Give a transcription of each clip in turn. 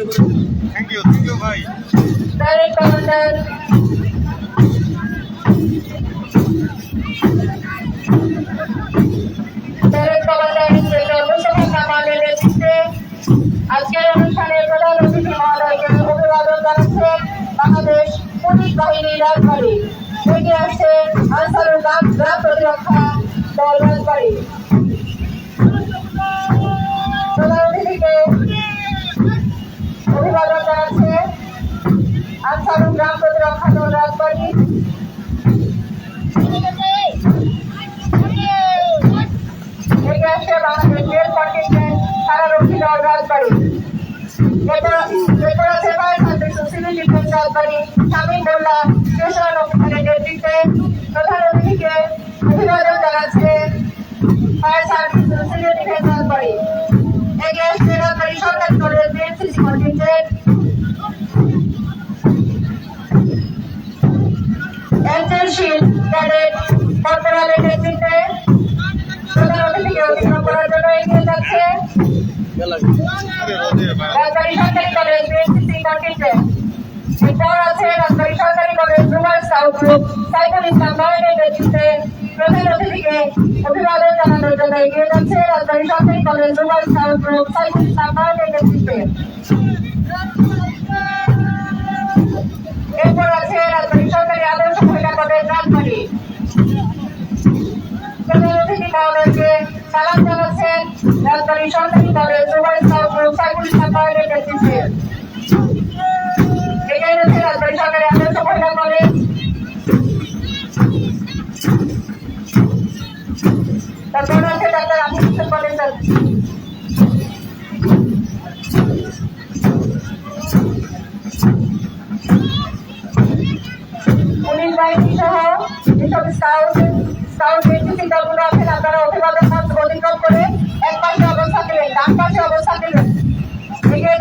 Thank you thank you ভাই Commander Direct Commander Inspector Mustafa Kamalের নেতৃত্বে আজকের অনুষ্ঠানে প্রধান অতিথি মহোদয়কে অভিবাদন জানাচ্ছেন বাংলাদেশ পুলিশ বাহিনী রাজবাড়ি এগিয়ে আসছে আনসারুল গ্রাম গ্রাম প্রতিরক্ষা দল রাজবাড়ি প্রধান অতিথিকে অভিবাদন জানাচ্ছে আনসারুল গ্রাম প্রতিরক্ষা দল রাজবাড়ি। এগিয়ে আসছে বাংলাদেশ রেল কন্টিনজেন্ট কারারক্ষী দল রাজবাড়ি। ফায়ার সার্ভিস ও civil defence Rajbari Shamim Molla contingent NCC cadet কর্পোরালের নেতৃত্বে প্রধান অতিথিকে অভিনন্দন করার জন্য এগিয়ে যাচ্ছে। রাজবাড়ী অভিবাদন জানানোর জন্য এগিয়ে যাচ্ছে। রাজবাড়ী সরকারি কলেজ সাইফুল ইসলাম নয়নের নেতৃত্বে।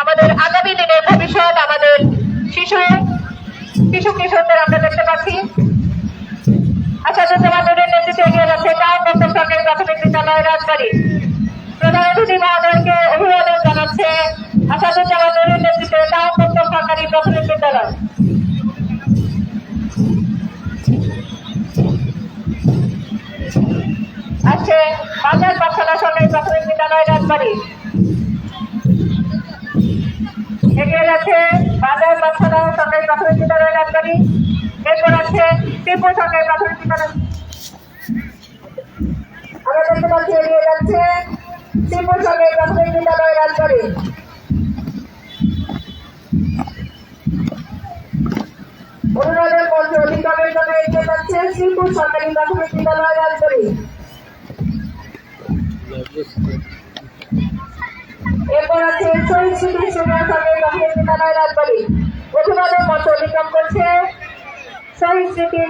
আমাদের আগামী দিনের ভবিষ্যৎ, আমাদের শিশু শিশু কিশোরদের আমরা দেখতে পাচ্ছি। আসাদুজ্জামান নুরের নেতৃত্বে এগিয়ে যাচ্ছে সরকারি প্রাথমিক বিদ্যালয় রাজবাড়ি। প্রধান অতিথি মহোদয়কে অভিবাদন জানাচ্ছে। আসাদুজ্জামান নুরের নেতৃত্বে সাহাব বক্তব্য সরকারি প্রাথমিক বিদ্যালয়। আছে বাজার পাঠশালা সরকারি প্রাথমিক বিদ্যালয় রাজবাড়ি। রাজবাড়ি অভিভাবক মঞ্চ অতিক্রম করছে। শহীদ স্মৃতি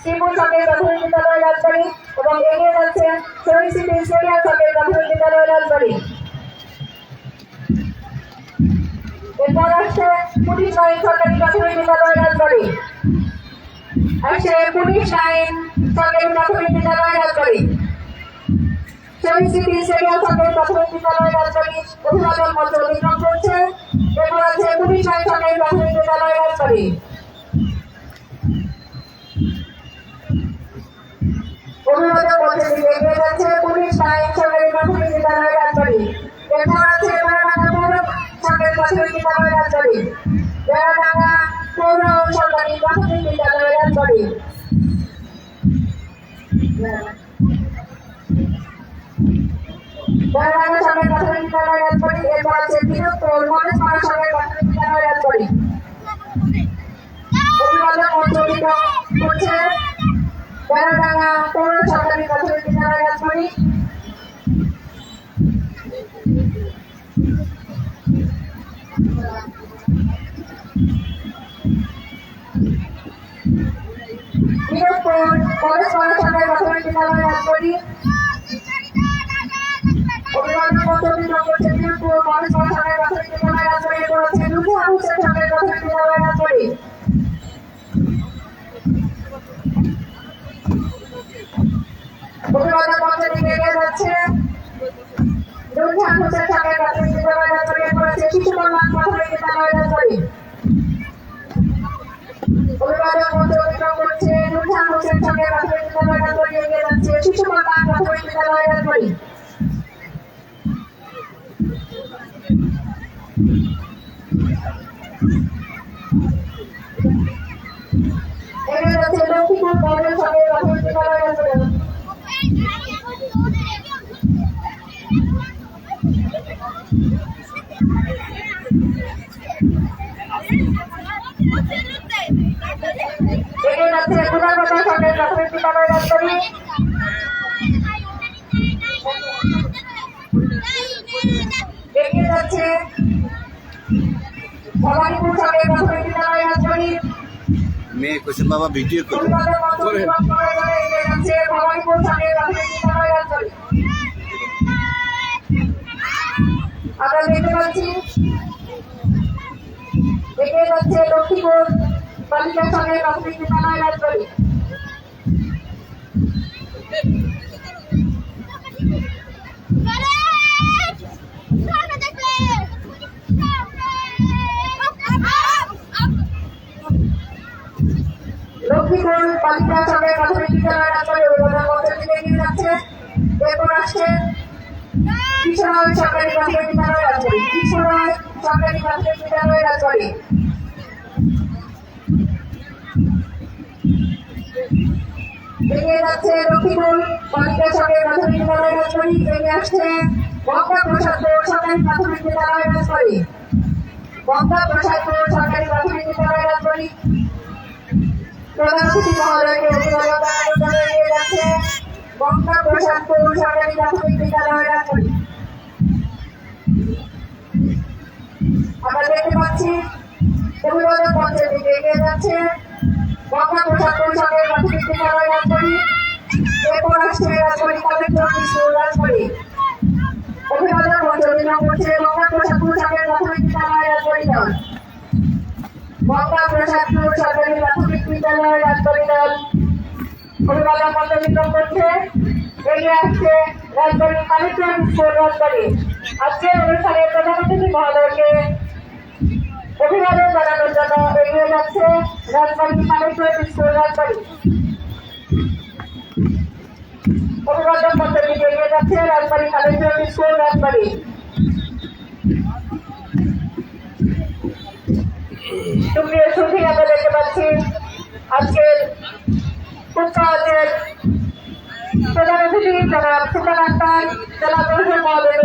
শ্রীপুর সরকারি প্রাথমিক বিদ্যালয় রাজবাড়ি এবং এগিয়ে যাচ্ছে শহীদ স্মৃতি সিনিয়র সরকারি প্রাথমিক বিদ্যালয় রাজবাড়ি। এরপর আসছে পুলিশ আইন সরকারি প্রাথমিক বিদ্যালয় রাজবাড়ি। আসছে পুলিশ আইন সরকারি প্রাথমিক বিদ্যালয় রাজবাড়ি। শহীদ স্মৃতি সিনিয়র সরকারি প্রাথমিক বিদ্যালয় রাজবাড়ি অভিভাবক মঞ্চ অতিক্রম করছে এরপর আছে পুলিশ আইন সরকারি প্রাথমিক বিদ্যালয় রাজবাড়ি অভিভাবক মঞ্চে দিকে এগিয়ে যাচ্ছে পুলিশ আইন সরকারি প্রাথমিক বিদ্যালয় রাজবাড়ি এরপর আছে সরকারি প্রাথমিক বিদ্যালয় রাজবাড়ি বেড়াডাঙ্গা পৌর সরকারি প্রাথমিক বিদ্যালয় রাজবাড়ি বড়রান সরকার বিদ্যালয় রাজবাড়ি এরপর আছে বিনোদ কোল মনোজ মান সরকার প্রাথমিক বিদ্যালয় রাজবাড়ি অভিবাদন মঞ্চলিত হচ্ছে বেড়াডাঙ্গা পৌর সরকারি শিশু কল্যাণ প্রাথমিক বিদ্যালয় রাজবাড়ি অভিভাবক মধ্যে অতিক্রম করছে নুরজাহান হোসেন সরকারি প্রাথমিক বিদ্যালয় রাজবাড়ি এগিয়ে যাচ্ছে শিশু কল্যাণ প্রাথমিক বিদ্যালয় এগিয়ে যাচ্ছে লক্ষ্মীপুর মডেল সরকারি প্রাথমিক বিদ্যালয় রাজবাড়ি এগিয়ে যাচ্ছে গুণাগত সরকারি প্রাথমিক বিদ্যালয় রাজবাড়ি এগিয়ে যাচ্ছে ভবানীপুর সরকারি প্রাথমিক বিদ্যালয় রাজবাড়ি মেয়ে কইছে বাবা ভিডিও করে পরিবারের মতো বিভাগ করা যাবে এগিয়ে যাচ্ছে ভবানীপুর সরকারি প্রাথমিক ভিডিও করে। আমরা দেখতে পাচ্ছি লক্ষ্মীপুর বালিকা সঙ্গে প্রাথমিক বিদ্যালয় রাজবাড়ি বালিকা সরকারি প্রাথমিক বিদ্যালয় রাজবাড়ি দিকে এগিয়ে যাচ্ছে প্রাথমিক বিদ্যালয় রাজবাড়ি সরকারি প্রাথমিক বিদ্যালয় রাজবাড়ি এগিয়ে যাচ্ছে লক্ষ্মীপুর বালিকা সরকারি প্রাথমিক বিদ্যালয় রাজবাড়ি এগিয়ে আসছে গঙ্গা প্রসাদপুর সরকারি প্রাথমিক বিদ্যালয় রাজবাড়ি গঙ্গা প্রসাদপুর সরকারি প্রাথমিক বিদ্যালয় রাজবাড়ি প্রধান গঙ্গা প্রসাদপুর সরকারি প্রাথমিক বিদ্যালয় রাজবাড়ি আমরা দেখতে পাচ্ছি অভিভাবক মঞ্চের এগিয়ে যাচ্ছে গঙ্গা প্রসাদপুর সরকারি প্রাথমিক বিদ্যালয় রাজবাড়ি এরপর আসছে রাজবাড়ি কালেক্টর স্কুল রাজবাড়ি অভিভাবক মঞ্চ অভিনয় করছে গঙ্গা প্রসাদপুর সরকারি প্রাথমিক বিদ্যালয় রাজবাড়ি দল গঙ্গা প্রসাদপুর সরকারি প্রাথমিক বিদ্যালয় রাজবাড়ি দল অভিভাবক মঞ্চ করছে এগিয়ে আসছে রাজবাড়ি কালেক্টর স্কুল রাজবাড়ি। আজকের অনুষ্ঠানে প্রধান অতিথি মহোদয়কে অভিবাদন জানানোর জন্য এগিয়ে যাচ্ছে রাজবাড়ি কালেক্টর স্কুল রাজবাড়ি। অভিবাদন দিকে এগিয়ে যাচ্ছে রাজবাড়ি কালেক্টর স্কুল রাজবাড়ি। সুপ্রিয় সুধী আমরা দেখতে পাচ্ছি। আজকের কুচকাওয়াজের প্রধান অতিথি জনাব সুপার আক্তার, জেলা পরিষদ মহোদয়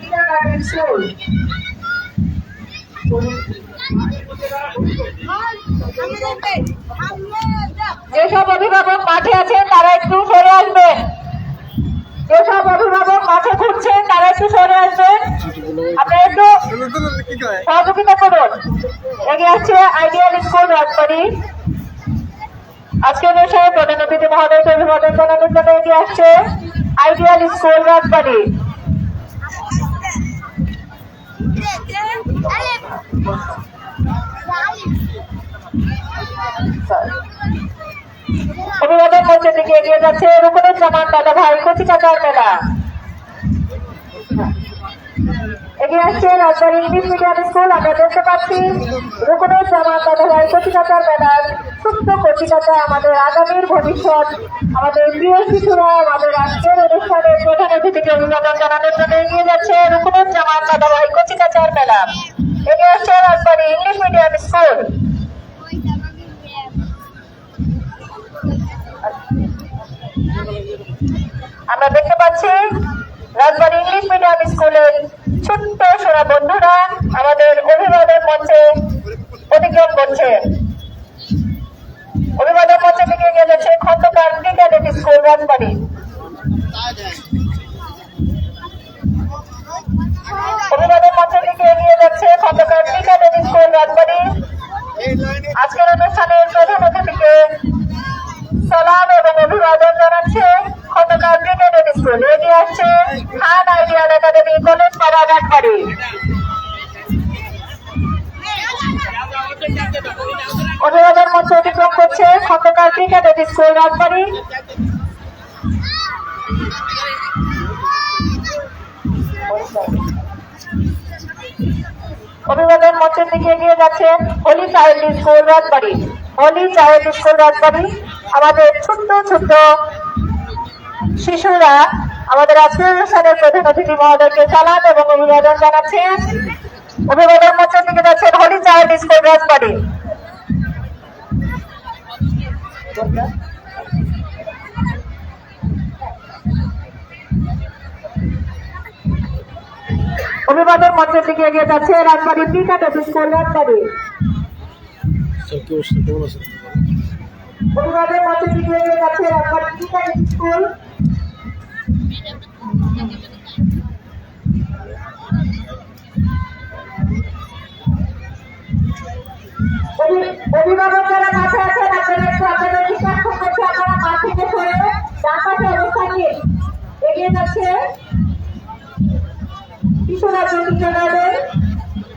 টিচার গার্ডেন স্কুল। যেসব অভিভাবক মাঠে আছেন, তারা একটু সরে আসবেন। যেসব অভিভাবক মাঠে ঘুরছেন তারা একটু সরে আসবেন। আপনারা একটু সহযোগিতা করুন। এগিয়ে আসছে আইডিয়াল স্কুল রাজবাড়ি। আজকের বিষয়ে প্রধান অতিথি মহোদয়কে অভিবাদন জানানোর জন্য এগিয়ে আসছে আইডিয়াল স্কুল রাজবাড়ি। অভিবাদন মঞ্চের দিকে এগিয়ে যাচ্ছে রুকুনুজ্জামান দাদা ভাই, কচি কাকার মেলা। এগিয়ে আসছে রাজবাড়ি ইংলিশ মিডিয়াম স্কুল, আমরা দেখতে পাচ্ছি রুকুনুজ্জামান দাদা ভাই, কচি কাকার মেলার সুপ্ত কচি কাকা আমাদের আগামীর ভবিষ্যৎ, আমাদের প্রিয় শিশুরা, আমাদের আজকের অনুষ্ঠানে প্রধান অতিথিকে অভিবাদন জানানোর জন্য এগিয়ে যাচ্ছে রুকুনুজ্জামান দাদা ভাই, কচি কাকার মেলা। এগিয়ে আসছে রাজবাড়ি ইংলিশ মিডিয়াম স্কুল। আমরা দেখতে পাচ্ছি রাজবাড়ি ইংলিশ মিডিয়াম স্কুলের ছোট্ট সোনা বন্ধুরা আমাদের অভিভাবক মঞ্চে অতিক্রম করছে। স্কুল রাজবাড়ি। অভিবাদন মঞ্চের দিকে এগিয়ে যাচ্ছেন Holy Child School Rajbari. Holy Child School Rajbari. আমাদের ছোট্ট ছোট্ট শিশুরা, আমাদের আজকের অনুষ্ঠানের প্রধান অতিথি মহোদয়কে সালাম এবং অভিবাদন জানাচ্ছেন। অভিবাদন মঞ্চের দিকে যাচ্ছেন হোলি চাইল্ড স্কুল রাজবাড়ি। অভিবাদন মঞ্চের দিকে এগিয়ে যাচ্ছে রাজবাড়ি পিকাট স্কুল রাজবাড়ি অভিবাদন মঞ্চের দিকে এগিয়ে যাচ্ছে রাজবাড়ি পিকাট স্কুল। অভি- অভিভাবক যারা মাঠে আছেন ডান পাশে অবস্থান নিয়ে এগিয়ে যাচ্ছে চন্দ্রনগরের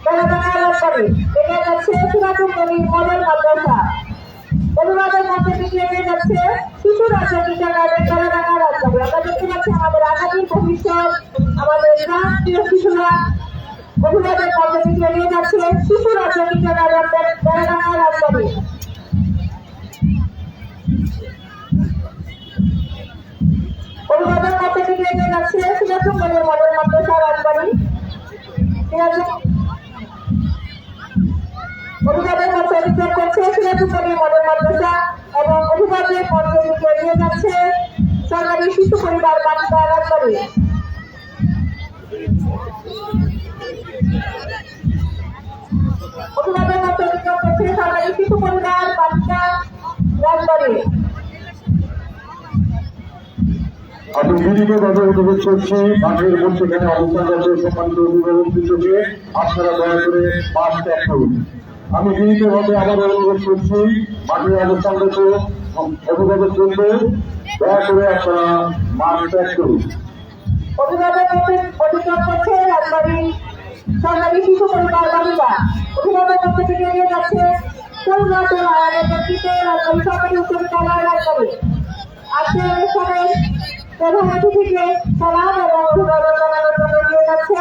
বেলাডাঙ্গা রাজবাড়ি এগিয়ে যাচ্ছে সিরাজুল নবীর মডেল মাদ্রাসা। অভিভাবক মঞ্চের দিকে এগিয়ে যাচ্ছে শিশুরা চন্দ্রনগরের বেলাডাঙ্গা রাজবাড়ি আমরা দেখতে পাচ্ছি আমাদের আগামী ভবিষ্যৎ, আমাদের প্রাণ প্রিয় শিশুরা অভিভাবক মঞ্চের দিকে এগিয়ে যাচ্ছে শিশুরা চন্দ্রনগরের বেলাডাঙ্গা রাজবাড়ি নবীর মডেল মাদ্রাসা রাজবাড়ি অভিভাবক মঞ্চ অতিক্রম করছে সিরাজুপল্লী মডেল মাদ্রাসা এবং যাচ্ছে সরকারি শিশু পরিবার বালিকা রাজবাড়ি দিদিকে বাজার অনুরোধ করছি মাঠের মধ্যখানে অবস্থানরত সম্মানিত অভিভাবক বিন্দুকে আপনারা দয়া করে মাঠ ত্যাগ করুন। আমি দিদিকে ভাবে আবার অনুরোধ করছি মাঠের অবস্থানরত অভিভাবক বৃন্দ দয়া করে আপনারা মাঠ ত্যাগ করুন। অভিভাবক অতিক্রম করছে রাজবাড়ি সরকারি শিশু পরিবার বালিকা। অভিভাবক মঞ্চ থেকে এগিয়ে যাচ্ছে সৌরাতুল আয়ানের নেতৃত্বে রাজবাড়ি সরকারি উচ্চ বিদ্যালয় রাজবাড়ি অনুষ্ঠানে প্রধান অতিথিকে সালাম এবং অভিভাবক জানানোর জন্য এগিয়ে যাচ্ছে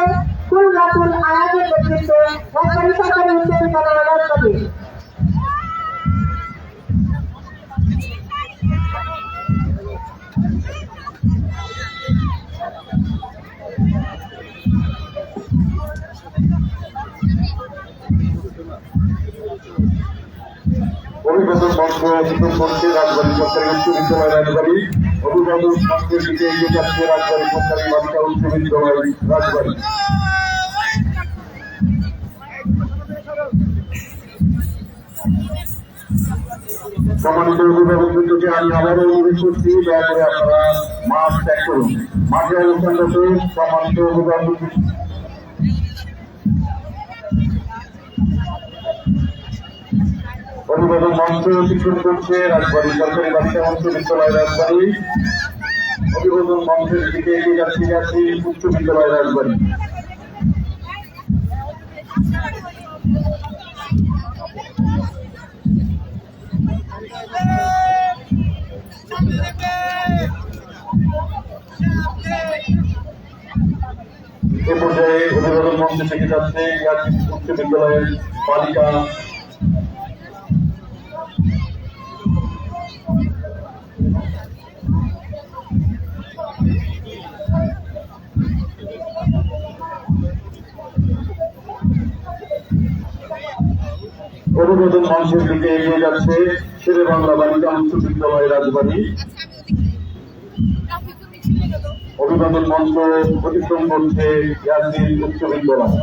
সৌরাতুল আয়ানের নেতৃত্বে রাজবাড়ি সরকারি উচ্চ বিদ্যালয় রাজবাড়ী অভিভাবক সংস্কৃতিতে এগিয়ে যাচ্ছে রাজবাড়ী সরকারি বালিকা উচ্চ বিদ্যালয় রাজবাড়ী। সম্মানিত অভিভাবক বৃন্দকে আমি আবারও অনুরোধ করছি, দয়া করে আপনারা অভিভাবক অভিভাবক মঞ্চ অতিক্রম করছে রাজবাড়ী সরকারি বালিকা উচ্চ বিদ্যালয় রাজবাড়ী। অভিভাবক মঞ্চের দিকে এগিয়ে যাচ্ছে, যাচ্ছি উচ্চ বিদ্যালয় রাজবাড়ী। এ পর্যায়ে অভিভাবক মঞ্চ থেকে যাচ্ছে উচ্চ বিদ্যালয়ের বালিকা। অভিভাবক মঞ্চের দিকে এগিয়ে যাচ্ছে। শেরে বাংলা বালিকা উচ্চ বিদ্যালয় রাজবাড়ী। অভিনোদন মঞ্চ অতিক্রম করছে উচ্চ বিদ্যালয়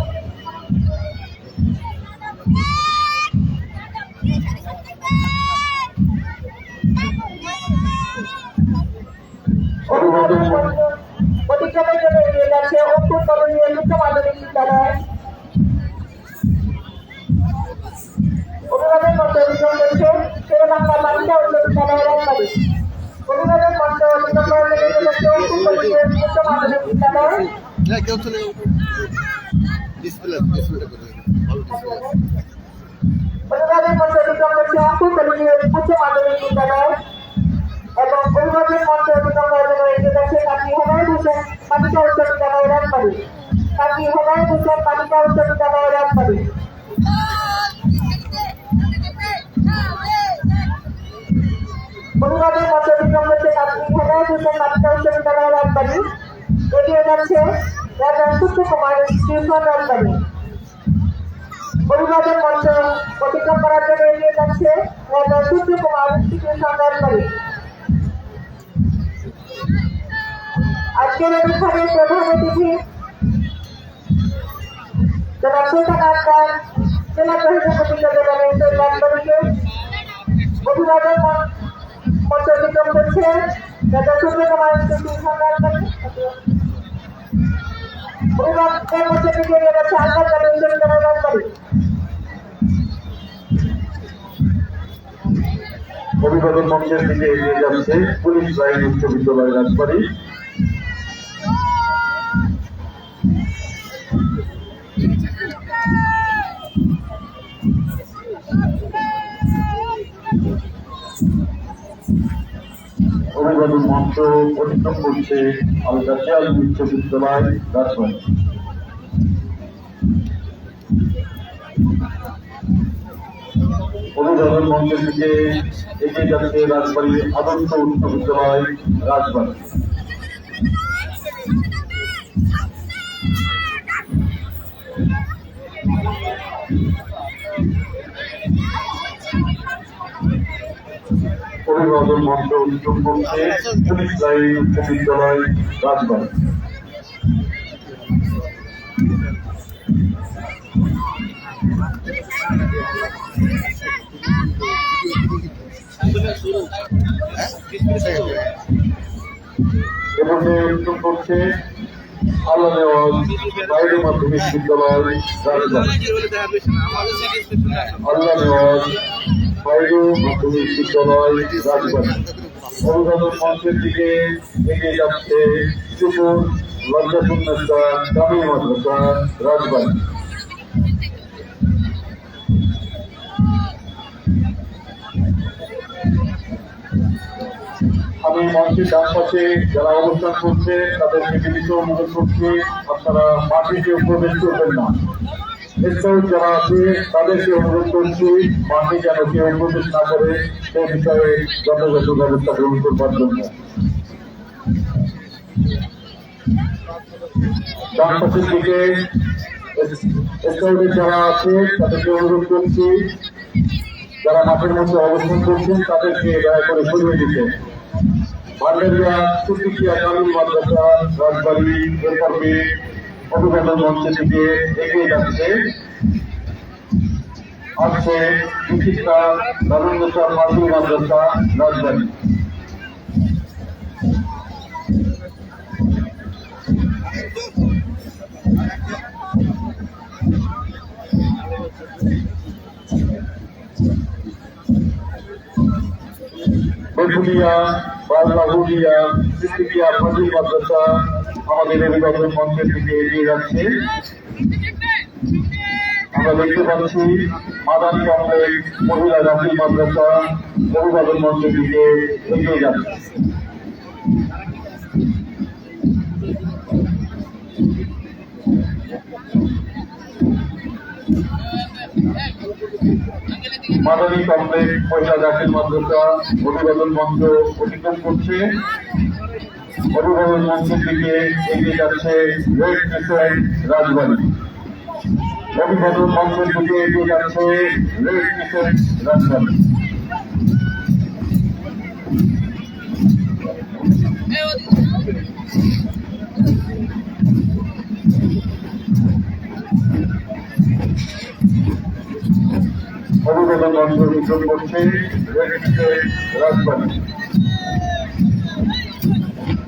অভিভাবক মঞ্চ অতিক্রম করছে কাকি হুমায়ুন হোসেন পাতিকা উচ্চ বিদ্যালয় রাজবাড়ি এগিয়ে যাচ্ছে রাজা সূর্য কুমার টিউশন রাজবাড়ি অভিভাবক মঞ্চ অতিক্রম করার জন্য এগিয়ে যাচ্ছে রাজা সূর্য কুমার টিউশন রাজবাড়ি আজকের অনুষ্ঠানের প্রধান অতিথি জনাব সুলতান আক্তার, জেলা প্রশাসক জেলার রাজবাড়িকে। অভিভাবক মঞ্চ অতিক্রম করছে রাজা সূর্য কুমার টিউশন রাজবাড়ি থেকে এগিয়ে আলমার জাতীয় বিশ্ববিদ্যালয় রাজবাড়ি অভিভাবক মঞ্চের দিকে এগিয়ে যাচ্ছে পুলিশ লাইন উচ্চ বিদ্যালয় রাজবাড়ি। অভিভাবক পরিশ্রম করছে আলগা শিয়াল উচ্চ বিদ্যালয় রাজবাড়ি অভিভাবক মঞ্চ দিকে এগিয়ে যাচ্ছে রাজবাড়ির আদর্শ উচ্চ বিদ্যালয়, রাজবাড়ি। অভিভাবক মঞ্চ অতিক্রম করছে পুলিশ লাইন উচ্চ বিদ্যালয় রাজবাড়ি এবং অতিক্রম করছে আল্লাহ মাধ্যমিক বিদ্যালয় আল্লাহ নেওয়াজ বিদ্যালয় রাজবাড়ি এগিয়ে যাচ্ছে আমি মঞ্চের ডান পাশে যারা অবস্থান করছে তাদেরকে বিনীত অনুরোধ করছি আপনারা মাঠে কেউ প্রবেশ করবেন না। স্কাউট যারা আছে তাদেরকে অনুরোধ করছি, মাঠে যেন কেউ প্রবেশ না করে সে বিষয়ে যথাযথ ব্যবস্থা গ্রহণ করবার জন্য। ডান দিকে স্কাউটের যারা আছে, তাদেরকে অনুরোধ করছি, যারা মাঠের মধ্যে অবস্থান করছেন, তাদেরকে দয়া করে সরিয়ে দিতে। ভান্ডারিয়া সুতিকিয়া কামিল মাদ্রাসা রাজবাড়ি, এরপরে অভিবাদন মঞ্চের দিকে এগিয়ে যাচ্ছে। আছে বিচিত্রা নরেন্দ্র মাসুল মাদ্রাসা রাজবাড়ি বকুলিয়া বাল্লাহুলিয়া সিদ্দিকিয়া ফজিল মাদ্রাসা আমাদের অভিভাবক মঞ্চের দিকে এগিয়ে যাচ্ছে। আমরা দেখতে পাচ্ছি মাদানী কমপ্লেক্স মহিলা জাতীয় মাদ্রাসা অভিভাবক মঞ্চের দিকে এগিয়ে যাচ্ছে। মাদানী কমপ্লেক্স মহিলা জাতীয় মাদ্রাসা অভিভাবক মঞ্চ অতিক্রম করছে। অভিভাবক মঞ্চের দিকে এগিয়ে যাচ্ছে রেড ক্রিসেন্ট রাজবাড়ি অভিভাবক মঞ্চের দিকে এগিয়ে যাচ্ছে রেড ক্রিসেন্ট রাজবাড়ি অভিভাবক মঞ্চ অতিক্রম করছে রাজবাড়ি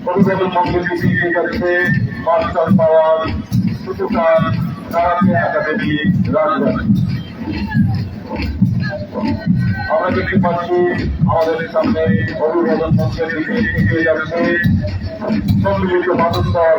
মঞ্চের দিকে এগিয়ে যাচ্ছে মাস্টার পাওয়ার সুতুকার কারাতে একাডেমি রাজবাড়ি আমরা দেখতে পাচ্ছি আমাদের সামনে অভিভাবক মঞ্চের দিকে এগিয়ে যাচ্ছে সম্মিলিত মানবতার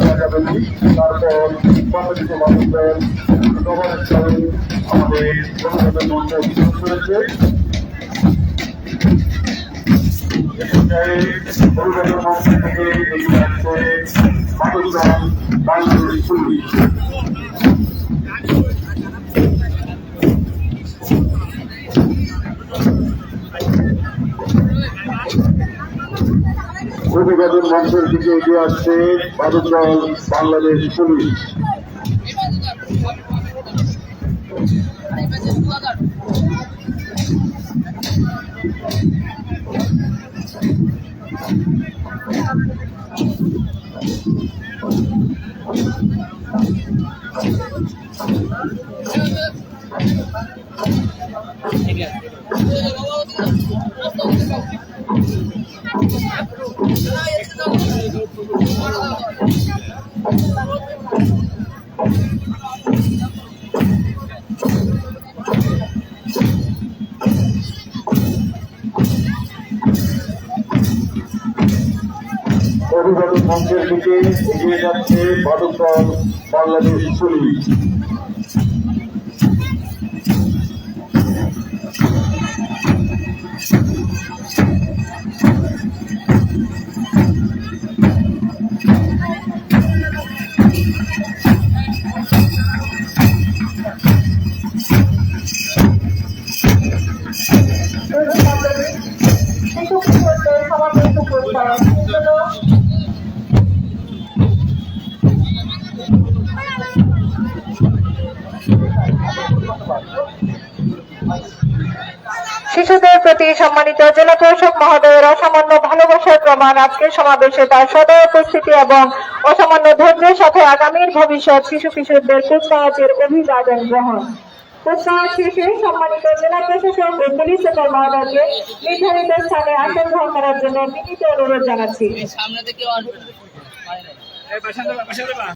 না। তারপর মানুষদের গভর্নেন্স করে আমাদের অভিযোগের মধ্যে অভিযোগ করেছে অভিযোগের মধ্যে থেকে এগিয়ে আসছে মানুষজন বাংলাদেশ পুলিশ অভিবাদন মঞ্চের দিকে এগিয়ে আসছে বাদুদল বাংলাদেশ পুলিশ। অভিবাদন মঞ্চের দিকে এগিয়ে যাচ্ছে বাদুদল বাংলাদেশ পুলিশ শিশুদের প্রতি সম্মানিত জেলা প্রশাসক মহোদয়ের অসামান্য ভালোবাসার প্রমাণ আজকের সমাবেশে তার সদয় উপস্থিতি এবং অসামান্য ধৈর্যের সাথে আগামীর ভবিষ্যৎ শিশু কিশোরদের কুচকাওয়াজের অভিবাদন গ্রহণ। কুচকাওয়াজ শেষে সম্মানিত জেলা প্রশাসক ও পুলিশ সুপার মহোদয়কে নির্ধারিত স্থানে আসন গ্রহণ করার জন্য বিনীত অনুরোধ জানাচ্ছি। সামনে থেকে আসবে